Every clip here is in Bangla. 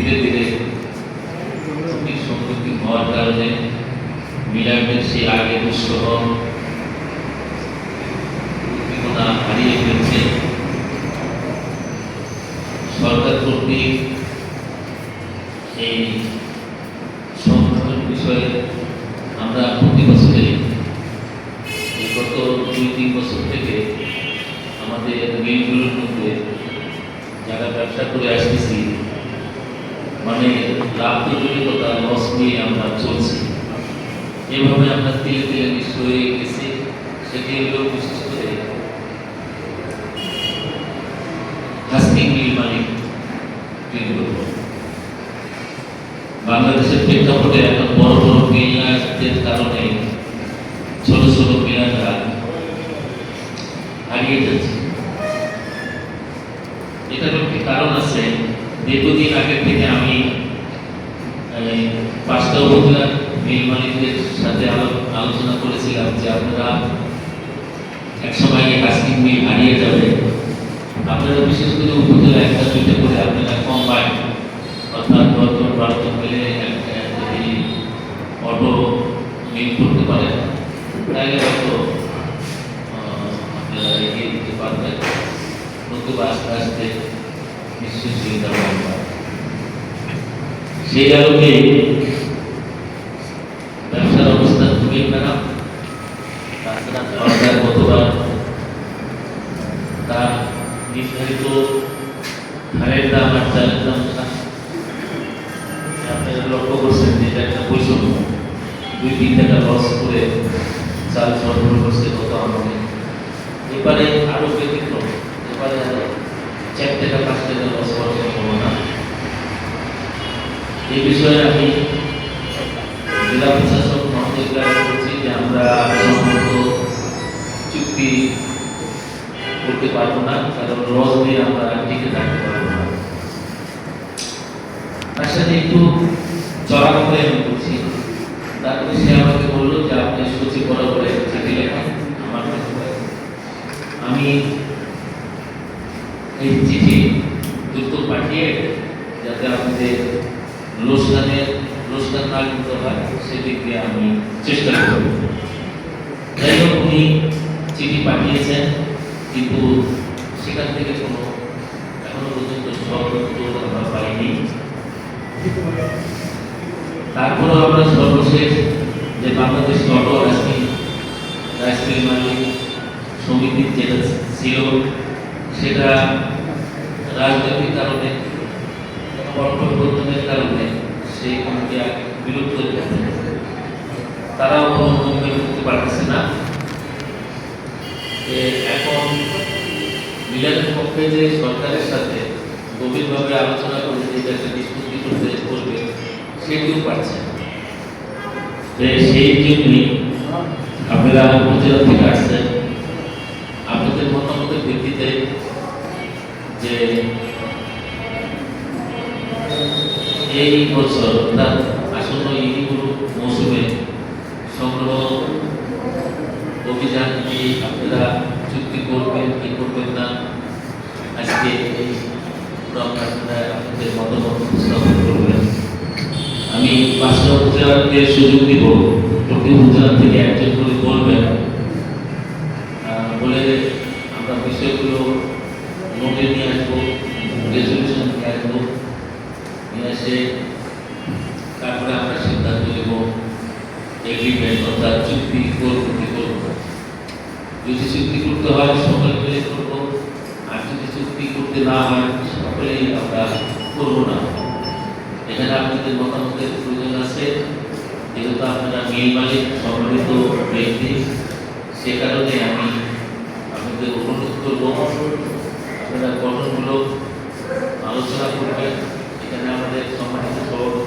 ধীরে ধীরে সম্পত্তি হওয়ার কারণে মিলামের সেই আগে দুঃসহ বাংলাদেশের প্রেক্ষাপটে এখন বড় বড় বিনিয়োগের কারণে ছোট ছোট বিনিয়োগ Seja o meio. তার সাথে একটু জড়া করে পক্ষে যে সরকারের সাথে গভীরভাবে আলোচনা করে যে একটা নিষ্পত্তি করতে করবে সেটিও পারছে সেই জন্যই আপনারা আলমপুর জেলা থেকে আসছেন। আপনাদের মতামতের ভিত্তিতে যে এই বছর তার পাঁচটা উপজেলাকে সুযোগ দিব। প্রতি উপজেলা থেকে একজন করে বলবেন।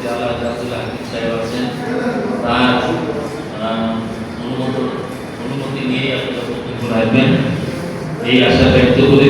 মুফতি আল্লাহ জাহুল হাকিম সাহেব আছেন তার অনুমতি নিয়ে আপনারা বক্তব্য রাখবেন এই আশা ব্যক্ত করে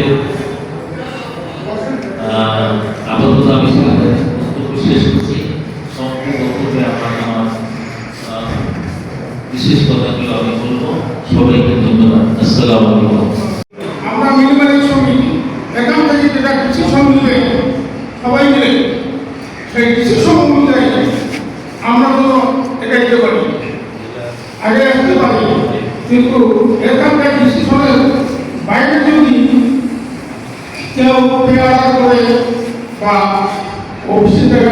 অফিসে থেকে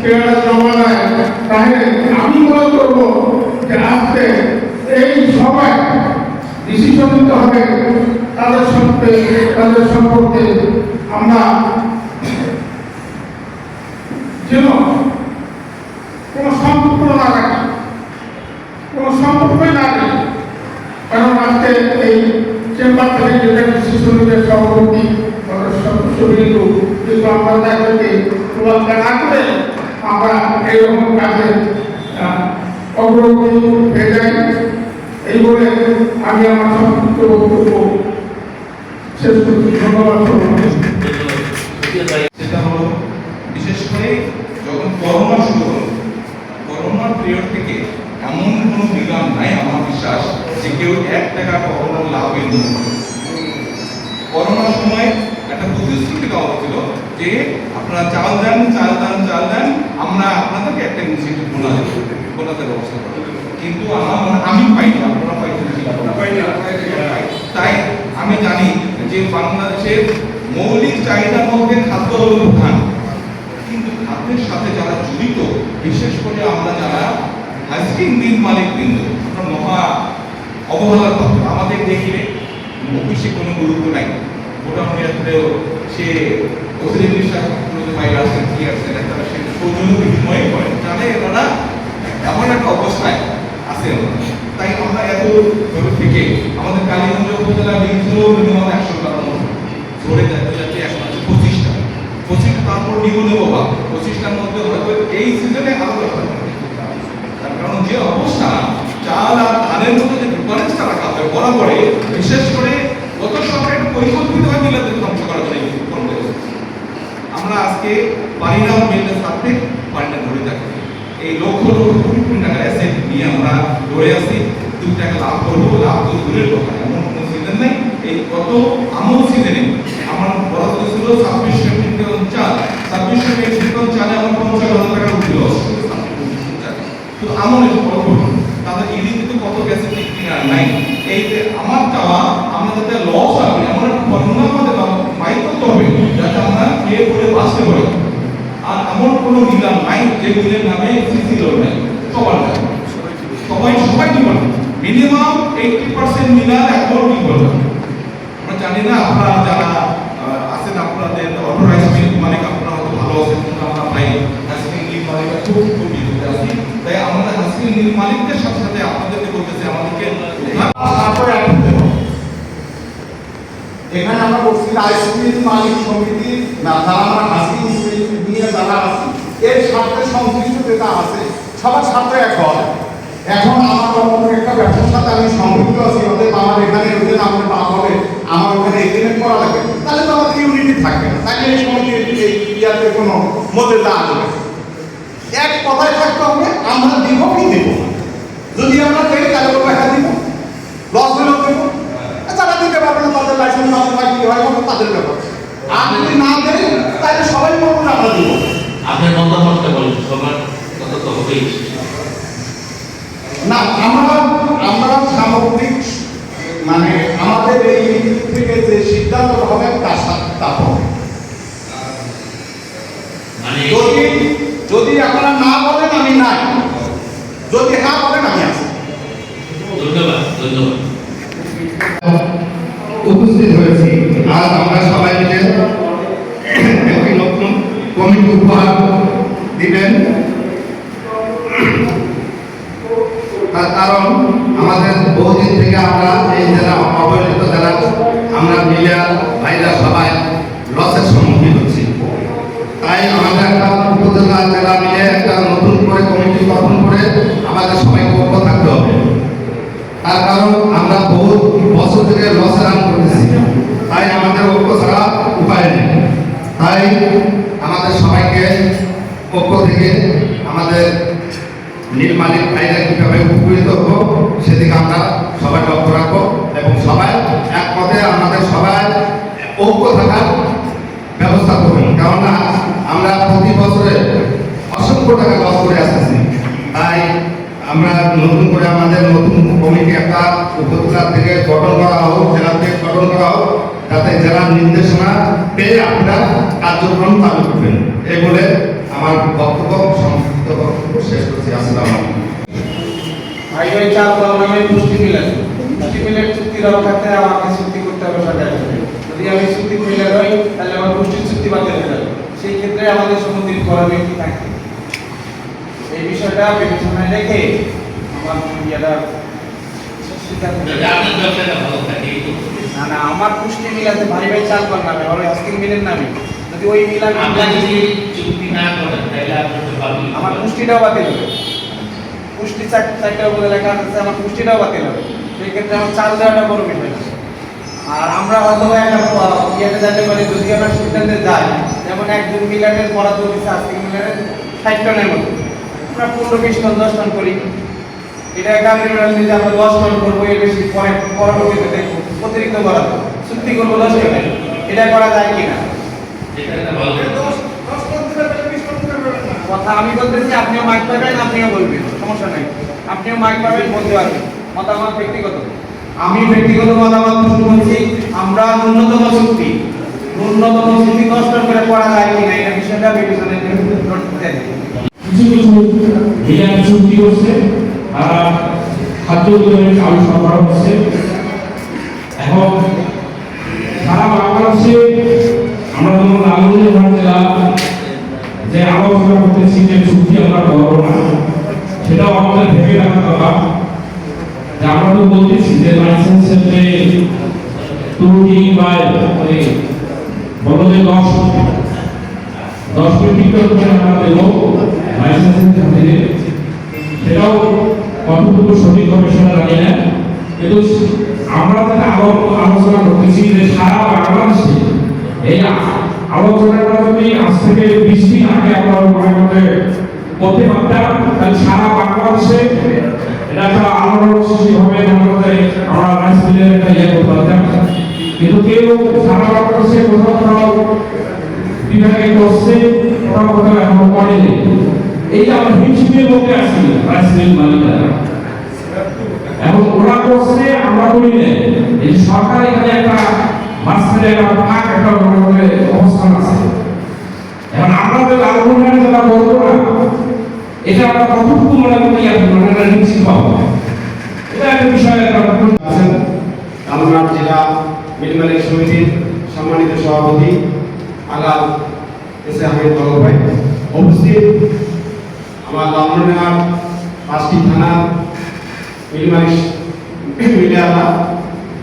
পেয়ারা জমা দেয়। আমি মনে করব যে আজকে এই সবাই ডিসিশন নিতে হবে তাদের সঙ্গে সম্পর্কে। আমরা যেন কোনো সম্পর্ক না রাখি, কোনো সম্পর্কই না রাখি। কারণ আজকে এই চেম্বার থেকে যেটা ডিসিশন নিতে সভাপতি কিন্তু আমরা এইরকম কাজে অগ্রগতি হয়ে যাই এই আমি আমার সংক্ষিপ্ত বক্তব্য বিশেষ করে যখন করোনা শুরু হলো, করোনার পিরিয়ড থেকে এমন কোনো বিজ্ঞান নাই আমার বিশ্বাস যে কেউ এক টাকা কখনো লাভ করোনার সময় একটা প্রতিশ্রুতি দেওয়া হচ্ছিল যে আপনারা চাল দেন চাল দেন চাল দেন আমরা আপনাদেরকে একটা ইনস্টিটিউট বোনা দেবো বোনাদের ব্যবস্থা করব। কিন্তু আমার আমি পাইনি আপনারা পাইছেন কি? তাই আমি জানি যে বাংলাদেশের মৌলিক চাহিদার মধ্যে খাদ্য হল প্রধান। কিন্তু খাদ্যের সাথে যারা জড়িত বিশেষ করে আমরা যারা আইসক্রিম মিল মালিক বৃন্দ আমরা মহা অবহেলার পাত্র। আমাদের দেখলে অফিসে কোনো গুরুত্ব নাই। মোটামুটি সে অতিরিক্ত জানে এনারা এমন একটা অবস্থায় আছে তাই আমরা এত থেকে আমাদের কালীগঞ্জ উপজেলা বিল মিনিমাম একশো ধরে যাচ্ছে এখন আছে পঁচিশটা। পঁচিশটা তারপর নেব পঁচিশটার মধ্যে হয়তো এই সিজনে আরও তার কারণ যে অবস্থা, চাল আর ধানের মধ্যে যে ডিফারেন্সটা রাখা হয় বরাবরে বিশেষ করে গত সরকার পরিকল্পিতভাবে মিলাতে ধ্বংস করার জন্য এই কর্ম করেছে। আমরা আজকে পারি না মিলতে থাকতে পারি না ধরে থাকতে এই লক্ষ লক্ষ কোটি কোটি টাকার অ্যাসেট নিয়ে আমরা ধরে আছি দুই টাকা লাভ করব, লাভ তো দূরের কথা, এমন কোনো সিজন নেই। এই গত আমল সিজনে আমার বরাদ্দ ছিল ছাব্বিশশো মেট্রিক চাল ছাব্বিশশো মেট্রিক চালে আমার পঞ্চাশ হাজার টাকা উঠল শুধু আমলের খবর তাদের ইডি কিন্তু কত গেছে কিনা নাই। এই আমার চাওয়া, আমরা যাতে লস হবে এমন একটা ফর্মুলা আমাদের বাইর করতে হবে যাতে আমরা খেয়ে পড়ে বাঁচতে পারি। আর এমন কোনো নিলাম নাই যে বিলের নামে সিসি লোড নাই। সবার নাই। সবাই সবাই কি বলে? মিনিমাম এইটি পার্সেন্ট মিলার এখন কি বলবে আমরা জানি না, আপনারা যারা আছেন, আপনাদের মিল্ক মালিক, আপনারা হয়তো ভালো আছেন, কিন্তু আমরা পাই আইসক্রিম মিল্ক মালিক খুব খুব বিপদে আছি। তাই আমাদের আইসক্রিম মিল্ক মালিকদের সাথে সাথে আপনাদেরকে বলতেছি, আমাদেরকে এখন আমরা বলছি আইসক্রিম মালিক সমিতি না, যারা আমরা হাসি নিয়ে যারা আছি, এর সাথে সংশ্লিষ্ট যেটা আছে, সবার সাথে এখন এখন আমার অন্য একটা ব্যবসার সাথে আমি সম্পৃক্ত আছি অতএব আমার এখানে ওদের আমার লাভ হবে আমার ওখানে এগ্রিমেন্ট করা লাগবে তাহলে তো আমাদের ইউনিটি থাকবে না। তাহলে এই এই ইয়াতে কোনো মধ্যে আসবে এক কথায় থাকতে হবে, আমরা দিব কি দেব? যদি আমরা দেই, তাহলে ওরা টাকা দিব। লস হলেও দেবো। যারা দিতে পারবে না, তাদের লাইসেন্স হয় কি হয় তাদের ব্যাপার। আর যদি না দেয় তাহলে সবাই বলব যে আমরা দিব। আপনার মতামতটা বলুন সবার কথা তো হবেই। না আমরা আমরা সামগ্রিক মানে আমাদের এই থেকে যে সিদ্ধান্ত হবে তার তা হবে। মানে যদি যদি আপনারা না বলেন আমি নাই। যদি হ্যাঁ বলেন আমি আছি। ধন্যবাদ ধন্যবাদ। উপস্থিত হয়েছি। আজ আমরা সবাই মিলে একটি নতুন কমিটি উপহার দিবেন। তার কারণ আমাদের বহুদিন থেকে আমরা এই জেলা অবহেলিত জেলা আমরা মিলিয়া ভাইরা সবাই লসের সম্মুখীন হচ্ছি তাই আমাদের একটা উপজেলা জেলা মিলে একটা নতুন করে কমিটি গঠন করে আমাদের সবাইকে ঐক্য থাকতে হবে তার কারণ আমরা বহু বছর থেকে লস রান করতেছি তাই আমাদের ঐক্য ছাড়া উপায় নেই তাই আমাদের সবাইকে পক্ষ থেকে আমাদের মালিক ভাইরা কীভাবে উপকৃত হব, সেদিকে আমরা সবাই লক্ষ্য রাখব এবং সবাই এক পথে আমাদের সবাই ঐক্য থাকার ব্যবস্থা করবেন কেননা আমরা প্রতি বছরে অসংখ্য টাকা লস করে আসতেছি। তাই আমরা নতুন করে আমাদের নতুন কমিটি একটা উপজেলা থেকে গঠন করা হোক, জেলা থেকে গঠন করা হোক, যাতে জেলার নির্দেশনা পেয়ে আপনারা কার্যক্রম চালু করবেন। এই বলে আমার বক্তব্য সংক্ষিপ্ত বক্তব্য শেষ করছি। আসসালামু পুষ্টি মিলেন পুষ্টি মিলের চুক্তি রক্ষাতে আমাকে চুক্তি করতে হবে সরকারের যদি আমি চুক্তি মিলে হই তাহলে আমার পুষ্টির চুক্তি বাতিল হয়ে যাবে। সেই ক্ষেত্রে আমাদের করণীয় কি থাকে। এই বিষয়টা বিবেচনায় রেখে আমার ইয়েটা। না না আমার পুষ্টি মিল আছে। ভাই ভাই চাল পাওয়ার নামে। ওই আজকের মিলের নামে। যদি ওই মিল আমি না করেন তাহলে আপনার তো বাতিল আমার পুষ্টিটাও বাতিল হবে। পুষ্টি চারটা উপরে লেখা আছে আমার পুষ্টিটাও বাতিল হবে। সেই ক্ষেত্রে আমার চাল দেওয়াটা বড় বিষয়। না আর আমরা হয়তো একটা ইয়েতে যেতে পারি যদি আমরা সিদ্ধান্তে যাই যেমন একজন মিলারের বরাদ্দ দিচ্ছে আজকে মিলারের ষাট টনের মতো। আমরা পনেরো বিশ টন দশ টন করি। এটা গান্ধী মিলার যদি আমরা দশ টন করব এর বেশি পরে পরবর্তীতে দেখব। অতিরিক্ত বরাদ্দ চুক্তি করব দশ টনে এটা করা যায় কিনা? এটা ভালো কথা আমি বলতেছি আপনিও মাইক পাবেন আপনিও বলবেন সমস্যা নাই। আপনিও মাইক পাবেন বলতে পারবেন। মতামত ব্যক্তিগত। আমি ব্যক্তিগত মতামত বলছি আমরা ন্যূনতম শক্তি। ন্যূনতম শক্তি কষ্ট করে পড়া যায় কিনা এটা বিষয়টা বিবেচনায় করতে কিছু চুক্তি করছে তারা খাদ্য উদ্যোগের চালু সরবরাহ করছে এখন সারা বাংলাদেশে আমরা যেমন লালমনিরহাট জেলা যে আলোচনা করতেছি যে চুক্তি আমরা করব না। সেটাও আমাদের ভেবে রাখা দরকার। যে আমরা তো বলতেছি যে লাইসেন্সের যে ত্রুটি বা মানে বলো যে দশ দশ কোটি টাকা আমরা দেবো লাইসেন্সিং খাতে সেটাও কতটুকু সঠিক হবে সেটা না। কিন্তু আমরা যেটা আলো আলোচনা করতেছি যে সারা বাংলাদেশে এই আলোচনাটা যদি আজ থেকে বিশ দিন আগে আমরা মনে করতে করতে পারতাম তাহলে সারা বাংলাদেশে এটা একটা আলোড়ন সৃষ্টি হবে মনে করতে আমরা মিলের একটা ইয়ে করতে পারতাম কিন্তু কেউ সারা বাংলাদেশে কোথাও কোথাও বিভাগে করছে ওরা কোথাও এখনও করেনি। এই যে আমরা হিমশিমের মধ্যে আছি মিল মালিকরা। এখন ওরা করছে, আমরা করি না এই সরকার এখানে একটা মাঝখানে একটা একটা করে অবস্থান আছে। এখন আমরা লালমনিরহাটে যেটা বলব না। এটা আমরা কতটুকু মনে করি এখন আমরা নিশ্চিত পাবো এটা একটা বিষয় আছেন রামনাথ জেলা মিল মালিক সমিতির সম্মানিত সভাপতি আগাল এস আহমেদ বাবু ভাই উপস্থিত। আমার লালমনিরহাট পাঁচটি থানা মিল মালিক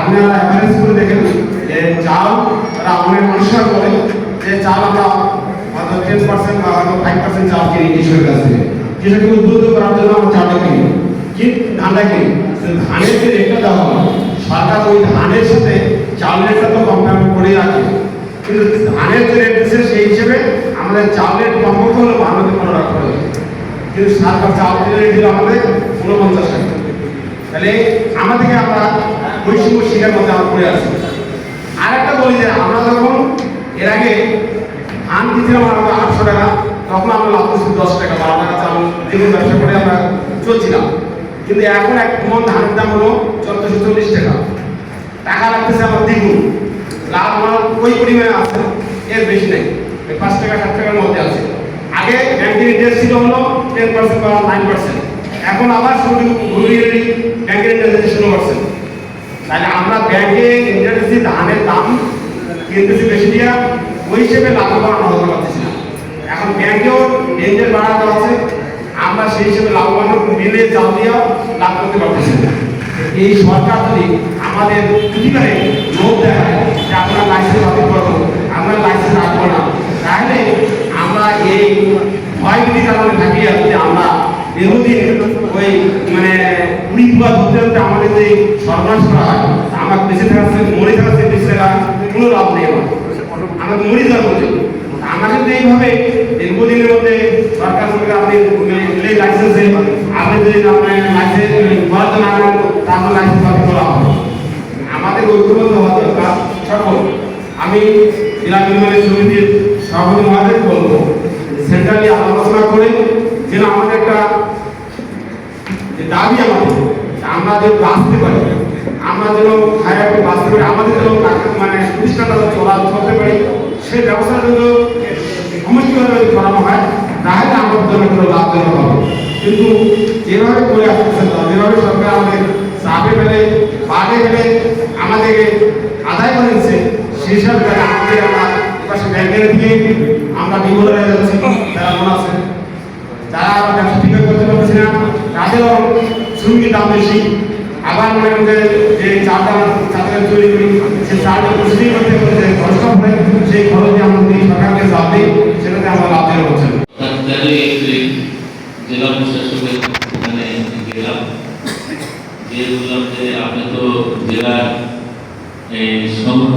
আপনারা অ্যাভারেজ করে দেখেন যে চাল তারা অনেক মানুষরা বলে যে চাল আমরা হয়তো টেন পার্সেন্ট বা হয়তো ফাইভ পার্সেন্ট চাল কিনি কৃষকের কাছ থেকে। কৃষককে উদ্বুদ্ধ করার জন্য আমরা চালটা কিনি। কিন্তু ধানটা কিনি। ধানের যে রেটটা দেওয়া হয়, সরকার ওই ধানের সাথে চাল রেটটা তো কম্পেয়ার করে রাখে। কিন্তু ধানের যে রেট দিচ্ছে সেই হিসেবে আমাদের চাল রেট কমপক্ষে হলো বান্ন থেকে পনেরো টাকা করে। কিন্তু সরকার চাল রেট দিল আমাদের উনপঞ্চাশ টাকা তাহলে আমাদেরকে আমরা বৈষম্য শিকার মধ্যে আমরা পড়ে আছি। আর একটা বলি যে, আমরা যখন এর আগে ধান দিয়েছিলাম আমরা আটশো টাকা, তখন আমরা লাভ করছি দশ টাকা বারো টাকা চাল দ্বিগুণ ব্যবসা করে আমরা চলছিলাম। কিন্তু এখন এক মন ধানের দাম হলো চোদ্দশো চল্লিশ টাকা। টাকা লাগতেছে আমার দ্বিগুণ। লাভ আমার ওই পরিমাণে আছে, এর বেশি নেই। পাঁচ টাকা, সাত টাকার মধ্যে আছে। আগে ব্যাংকের ইন্টারেস্ট ছিল হলো টেন পার্সেন্ট বা নাইন পার্সেন্ট এখন আবার শুধু ঘুরিয়ে ব্যাংকের ইন্টারেস্ট ষোলো পার্সেন্ট তাহলে আমরা ব্যাংকে ইন্টারেস্ট ধানের দাম কিনতেছি বেশি দিয়া ওই হিসেবে লাভবান আমরা হতে পারতেছি না। এখন ব্যাংকেও রেঞ্জের বাড়াতে আছে, আমরা সেই হিসেবে লাভবান মিলে জাল দিয়া লাভ করতে পারতেছি না। এই সরকার যদি আমাদের প্রতিবারে লোক দেখায় যে আমরা লাইসেন্স বাতিল করব আমরা লাইসেন্স রাখব না, তাহলে আমরা এই ভয়ভীতি কারণে থাকি যে এই মানে কুড়ি দুয়া ধরতে ধরতে আমাদের যে সর্বনাশ করা হয়, আমার বেঁচে থাকার থেকে মরে থাকার থেকে বেঁচে থাকা কোনো লাভ নেই আমার। আমাকে মরে যাওয়া পর্যন্ত আমাকে তো এইভাবে দীর্ঘদিনের মধ্যে সরকার সরকার আপনি লাইসেন্সে আপনি যদি আপনার লাইসেন্স বরাদ্দ না করেন, তারপর লাইসেন্স বাতিল করা হবে আমাদের ঐক্যবদ্ধ হওয়া দরকার। সকল, আমি জেলা নির্মাণের সমিতির সভাপতি মহাদেব বলব, সেন্ট্রালি আলোচনা করে যেন আমাদের একটা দাবি আমাদের যেন বাঁচতে পারি, আমরা যেন বাঁচতে পারি, আমাদের মানে প্রতিষ্ঠানটা চলা, চলতে পারি সেই ব্যবস্থা যদি সমষ্টিভাবে যদি করানো হয়, তাহলে আমাদের জন্য একটু লাভজনক হবে। কিন্তু যেভাবে করে আসতেছে যেভাবে সরকার আমাদের চাপে ফেলে বাড়ে ফেলে আমাদেরকে আদায় করে নিচ্ছে সেই সরকারে আমাদের আমরা পাশে ব্যাংকের দিয়ে আমরা বিপদ যাচ্ছি তারা মনে আছে যারা ব্যবসা করতে পারছে তাদেরও দাম বেশি। আবার মনে করেন যে চালটা চালটা তৈরি করি। সেই চালটা প্রস্তুতি করতে করতে খরচটা পড়ে সেই খরচে আমরা সরকারকে লাভ দিই, সেটাতে আমরা লাভ দেওয়া হচ্ছে জেলা প্রশাসকের ওখানে গেলাম। গিয়ে বললাম যে আপনি তো জেলার সংঘ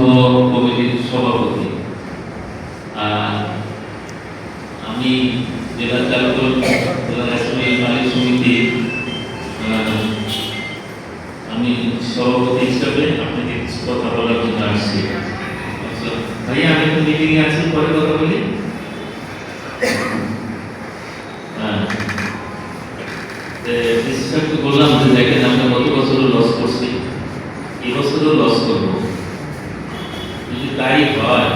কমিটির সভাপতি। আর আমি জেলা চালক জেলা রাষ্ট্রীয় মালিক আমি সভাপতি হিসাবে আপনাকে কিছু কথা বলার জন্য আসছি। আচ্ছা, ভাইয়া আমি তো মিটিংয়ে আছি পরে কথা বলি। হ্যাঁ। বললাম যে দেখেন আমরা গত বছরও লস করছি এই বছরও লস করব। যদি তাই হয়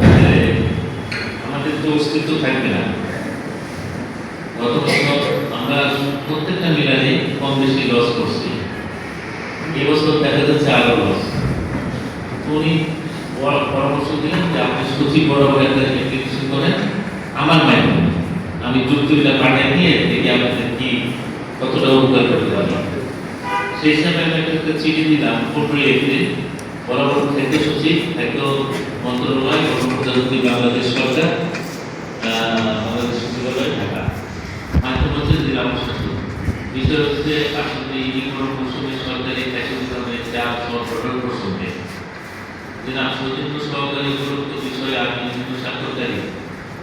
তাহলে আমাদের তো অস্তিত্ব থাকবে না গত বছর আমরা প্রত্যেকটা মিলারে কম বেশি লস করছি। এবছর দেখা যাচ্ছে আরও লস উনি পরামর্শ দিলেন যে আপনি সচিব বরাবর একটা অ্যাপ্লিকেশন করেন আমার মাধ্যমে আমি যুক্তিটা পাঠিয়ে নিয়ে দেখি আপনাদের কি, কতটা উপকার করতে পারি। সেই হিসাবে আমি একটা চিঠি দিলাম। পনেরোই এপ্রিল বরাবর খাদ্য সচিব, খাদ্য মন্ত্রণালয় এবং বাংলাদেশ সরকার আহ, বাংলাদেশ সচিবালয় ঢাকা মাধ্যম হচ্ছে জেলা প্রশাসন সরকারি বিতরণের চাপ সরবরাহ প্রসঙ্গে। উপরোক্ত বিষয়ে আমি স্বাক্ষরকারী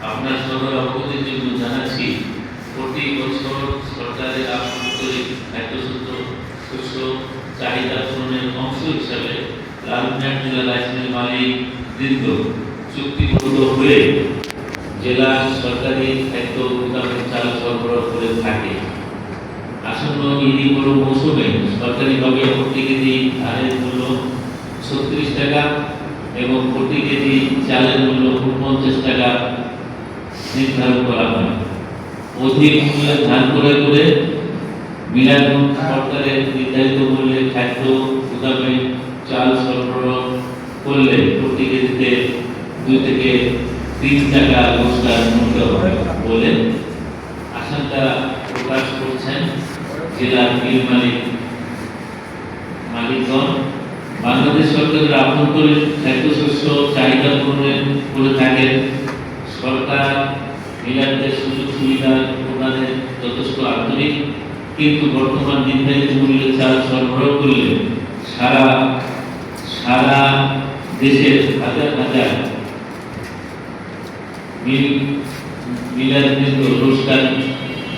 আপনার সবার অবগতির জন্য জানাচ্ছি, প্রতি বছর সরকারের আন্তরিক খাদ্যশস্য শস্য চাহিদা অংশ হিসাবে লালমিয়া জেলা লাইসেন্স মালিক বৃন্দ চুক্তিবদ্ধ হয়ে জেলা সরকারি খাদ্য গুদামের চাল সরবরাহ করে থাকে। আসন্ন মৌসুমে সরকারিভাবে প্রতি কেজি ধানের মূল্য ছত্রিশ টাকা এবং প্রতি কেজি চালের মূল্য উনপঞ্চাশ টাকা নির্ধারণ করা হয় অধিক মূল্যে ধান ক্রয় করে মিলাদগঞ্জ সরকারের নির্ধারিত মূল্যে খাদ্য চাল সরবরাহ করলে প্রতি কেজিতে দুই থেকে তিন টাকা রোজগার মূল্য হবে বলে আশঙ্কা জেলার মিল মালিক। বাংলাদেশ সরকারের আভ্যন্তরীণ খাদ্যশস্য চাহিদা করে থাকেন। সরকার সুযোগ সুবিধা প্রদানে যথেষ্ট আন্তরিক কিন্তু বর্তমান নির্ধারিত মূল্যে চাল সরবরাহ করলে সারা সারা দেশের হাজার হাজার মিল মিলারদের রোজগার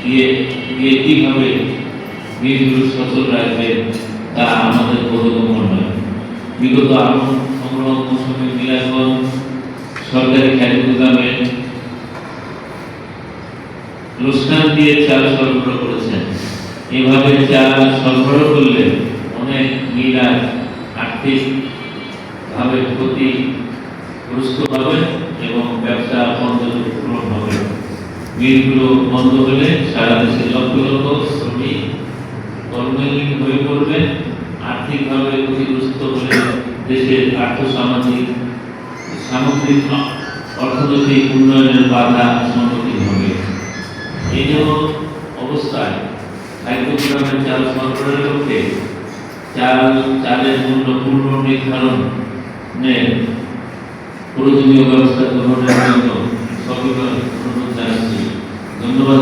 দিয়ে দিয়ে কীভাবে মিলগুলো সচল রাখবে তা আমাদের বোধগম্য নয়। বিগত আমন সংগ্রহ মৌসুমে মিলাগঞ্জ সরকারি খাদ্য গুদামে লোসকান দিয়ে চাল সরবরাহ করেছেন। এভাবে চাল সরবরাহ করলে অনেক মিলার আর্থিক ভাবে ক্ষতিগ্রস্ত হবে এবং ব্যবসা বন্ধ হবে। মিলগুলো বন্ধ হলে সারা দেশে লক্ষ লক্ষ কর্মহীন হয়ে পড়বে, আর্থিকভাবে ক্ষতিগ্রস্ত হলে দেশের আর্থসামাজিক সামগ্রিক অর্থনৈতিক উন্নয়নের বাধা সম্মুখীন হবে। এই জন্য অবস্থায় খাদ্য গুদামের চাল সরবরাহের লক্ষ্যে চাল চালের মূল্য পূর্ণ প্রয়োজনীয় ব্যবস্থা গ্রহণের জন্য সবিনয় অনুরোধ জানাচ্ছি। ধন্যবাদ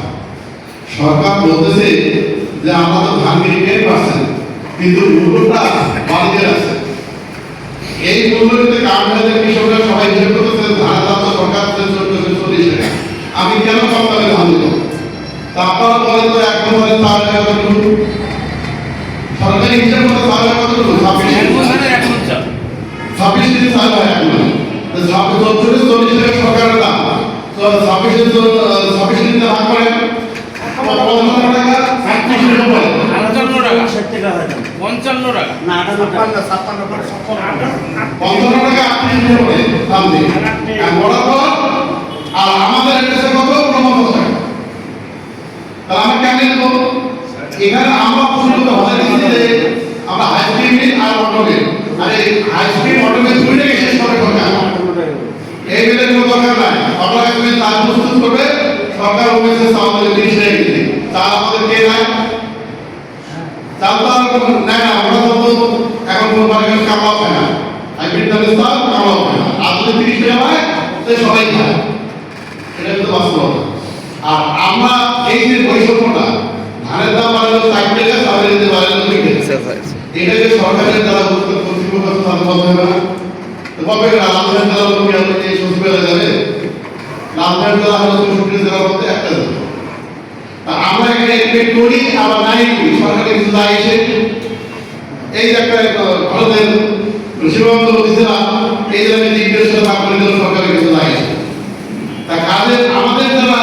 সরকার বলতেছে যে আমরা তো ধান কিনে টেন পার্সেন্ট কিন্তু মূল্যটা বাড়িতে আছে। এই মূল্য যদি কাম হয়ে যায় কৃষকরা সবাই হিসেব করতেছে ধানের দাম তো সরকার চল্লিশ টাকা। আমি কেন কম দামে ধান দেবো? তা আপনারা বলেন তো একদম বলেন চার টাকা কত টুকু? সরকারি হিসেব মতো চার টাকা কত টুকু? ছাব্বিশ কেজি চাল হয় এক ছাব্বিশ চল্লিশ টাকা সরকারের দাম। তো ছাব্বিশ ছাব্বিশ কেজি ভাগ করেন পঞ্চান্ন টাকা না ছাপ্পান্ন ছাপ্পান্ন পঞ্চান্ন টাকা আপনি দিয়ে আর আমাদের কাছে কত পনেরো টাকা তাহলে আমি কেন নেব এখানে আমরা প্রশ্ন হতে দিচ্ছি যে আমরা আইসক্রিম নিই আর অটোমেট আর এই আইসক্রিম অটোমেট দুইটাকে শেষ করে সরকার এই বিলের কোনো দরকার নাই। আপনারা তুমি তার প্রস্তুত করবে। সরকার বলেছে আমাদের তিরিশ টাকা কেজি তার আমাদের কে নাই চাল তো আর নেয় না ওরা তো তো এখন কোনো বাড়ি কামাও খায় না। আর বিদ্যালয় চাল কামাও খায় না। আর যদি তিরিশ টাকা হয় তাহলে সবাই খায়। এটা কিন্তু বাস্তবতা। আর আমরা এই যে বৈষম্যটা ধানের দাম বাড়ালো ষাট টাকা চালের যে বাড়ালো দুই টাকা। সরকারের দ্বারা কর্তৃপক্ষ তাদের বলতে হবে না। তো বলবে না লালধান জেলা লোক আমাদের সচিবালয় যাবে? লালধান জেলা হলো চৌষট্টি জেলার মধ্যে একটা জেলা আমরা এখানে এগ্রিমেন্ট করি, আবার নাই করি সরকারের দায় এসে, এই যে একটা ভারতের সীমান্ত জেলা এই জেলা নির্দেশ না করে দিল সরকারের কিছু দায় এসে। তা কাজে আমাদের যারা,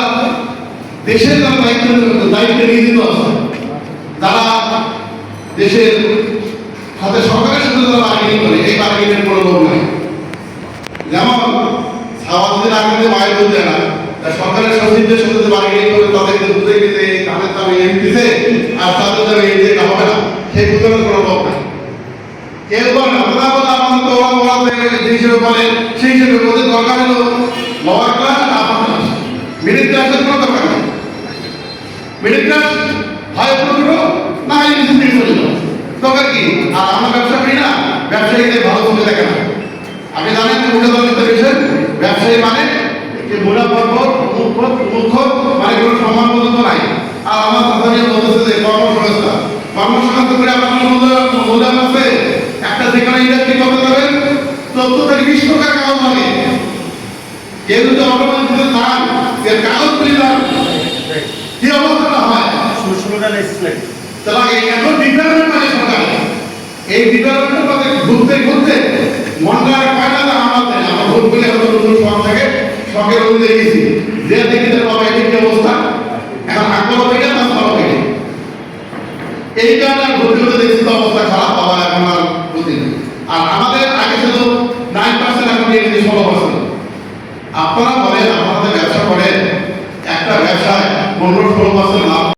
দেশের দেশের সাথে সরকারের সাথে যারা বার্গেনিং করে এই বার্গেনিংয়ের কোনো লোক নাই যেমন সাওয়ালদের আগে যে বাইরে বলতে না তা সরকারের সচিবদের সাথে যে বার্গেনিং করে তাদেরকে বুঝে গেছে এই ধানের দাম এই দিছে আর তাদের দাম এই দিতে হবে না সেই বুঝানোর কোনো লোক নাই কেউ বলে না ওরা বলে আমাদের তো ওরা ওরা যে হিসেবে বলে সেই হিসেবে ওদের দরকার হলো লোয়ার ক্লাস আর আপার ক্লাস মিডিল ক্লাসের কোনো দরকার নেই মিডিল ক্লাস হয় প্রকৃত না হয় কিছু দিয়ে চলে যাও দরকার কি আর আমরা ব্যবসা করি না ব্যবসায়ীদের ভালো চলে দেখে না আপনি জানেন যে মুখে দলের বিষয় ব্যবসায়ী মানে? যে মুলা পর্ব মুখ মানে কোনো সম্মান পর্যন্ত নাই। আর আমার কথা নিয়ে বলতেছে যে কর্মসংস্থান কর্মসংস্থান করে আপনার মূল্যায়ন আছে? একটা যেখানে ইন্ডাস্ট্রি করতে যাবেন চোদ্দ থেকে বিশ টাকা কাগজ লাগে কেউ যদি অটোমেটিক দিতে চান এর কাগজ তুলে যান কি অবস্থাটা হয়? ষোলোটা লেজিসলেটিভ তাহলে এই এত ডিপার্টমেন্ট মানে সরকার। এই ডিপার্টমেন্টের মধ্যে ঘুরতে ঘুরতে মন্ডার কয়টা না আমার ভুল বলে আমার নতুন শখ থাকে, শখের অনুযায়ী গেছি যে দেখি তার বাবা এদিকে অবস্থা, এখন আগ্রহ থেকে না খারাপ থেকে এই কারণে ঘুরতে ঘুরতে দেখছি তো অবস্থা খারাপ, বাবা এখন আর বুঝি আর আমাদের আগে শুধু নাইন পার্সেন্ট এখন নিয়ে গেছি ষোলো পার্সেন্ট আপনারা বলেন আপনাদের ব্যবসা করেন, একটা ব্যবসায় পনেরো ষোলো পার্সেন্ট লাভ